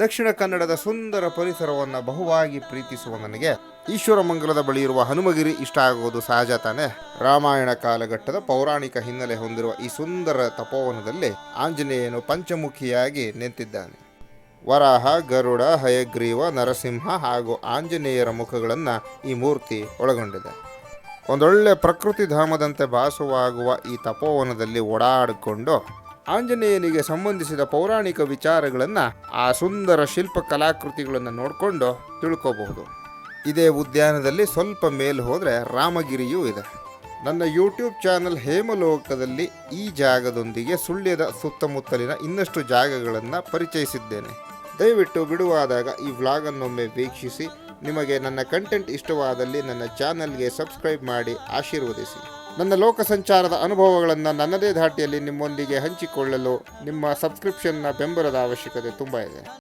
ದಕ್ಷಿಣ ಕನ್ನಡದ ಸುಂದರ ಪರಿಸರವನ್ನು ಬಹುವಾಗಿ ಪ್ರೀತಿಸುವ ನನಗೆ ಈಶ್ವರ ಮಂಗಲದ ಬಳಿ ಇರುವ ಹನುಮಗಿರಿ ಇಷ್ಟ ಆಗುವುದು ಸಹಜ ತಾನೆ. ರಾಮಾಯಣ ಕಾಲಘಟ್ಟದ ಪೌರಾಣಿಕ ಹಿನ್ನೆಲೆ ಹೊಂದಿರುವ ಈ ಸುಂದರ ತಪೋವನದಲ್ಲಿ ಆಂಜನೇಯನು ಪಂಚಮುಖಿಯಾಗಿ ನಿಂತಿದ್ದಾನೆ. ವರಾಹ, ಗರುಡ, ಹಯಗ್ರೀವ, ನರಸಿಂಹ ಹಾಗೂ ಆಂಜನೇಯರ ಮುಖಗಳನ್ನು ಈ ಮೂರ್ತಿ ಒಳಗೊಂಡಿದೆ. ಒಂದೊಳ್ಳೆ ಪ್ರಕೃತಿ ಧಾಮದಂತೆ ಭಾಸವಾಗುವ ಈ ತಪೋವನದಲ್ಲಿ ಓಡಾಡಿಕೊಂಡು ಆಂಜನೇಯನಿಗೆ ಸಂಬಂಧಿಸಿದ ಪೌರಾಣಿಕ ವಿಚಾರಗಳನ್ನು ಆ ಸುಂದರ ಶಿಲ್ಪ ಕಲಾಕೃತಿಗಳನ್ನು ನೋಡಿಕೊಂಡು ತಿಳ್ಕೋಬಹುದು. ಇದೇ ಉದ್ಯಾನದಲ್ಲಿ ಸ್ವಲ್ಪ ಮೇಲೆ ಹೋದರೆ ರಾಮಗಿರಿಯೂ ಇದೆ. ನನ್ನ ಯೂಟ್ಯೂಬ್ ಚಾನಲ್ ಹೇಮಲೋಕದಲ್ಲಿ ಈ ಜಾಗದೊಂದಿಗೆ ಸುಳ್ಯದ ಸುತ್ತಮುತ್ತಲಿನ ಇನ್ನಷ್ಟು ಜಾಗಗಳನ್ನು ಪರಿಚಯಿಸಿದ್ದೇನೆ. ದಯವಿಟ್ಟು ಬಿಡುವಾದಾಗ ಈ ವ್ಲಾಗನ್ನೊಮ್ಮೆ ವೀಕ್ಷಿಸಿ. ನಿಮಗೆ ನನ್ನ ಕಂಟೆಂಟ್ ಇಷ್ಟವಾದಲ್ಲಿ ನನ್ನ ಚಾನಲ್ಗೆ ಸಬ್ಸ್ಕ್ರೈಬ್ ಮಾಡಿ ಆಶೀರ್ವದಿಸಿ. ನನ್ನ ಲೋಕ ಸಂಚಾರದ ಅನುಭವಗಳನ್ನು ನನ್ನದೇ ಧಾಟಿಯಲ್ಲಿ ನಿಮ್ಮೊಂದಿಗೆ ಹಂಚಿಕೊಳ್ಳಲು ನಿಮ್ಮ ಸಬ್ಸ್ಕ್ರಿಪ್ಷನ್ನ ಬೆಂಬಲದ ಅವಶ್ಯಕತೆ ತುಂಬ ಇದೆ.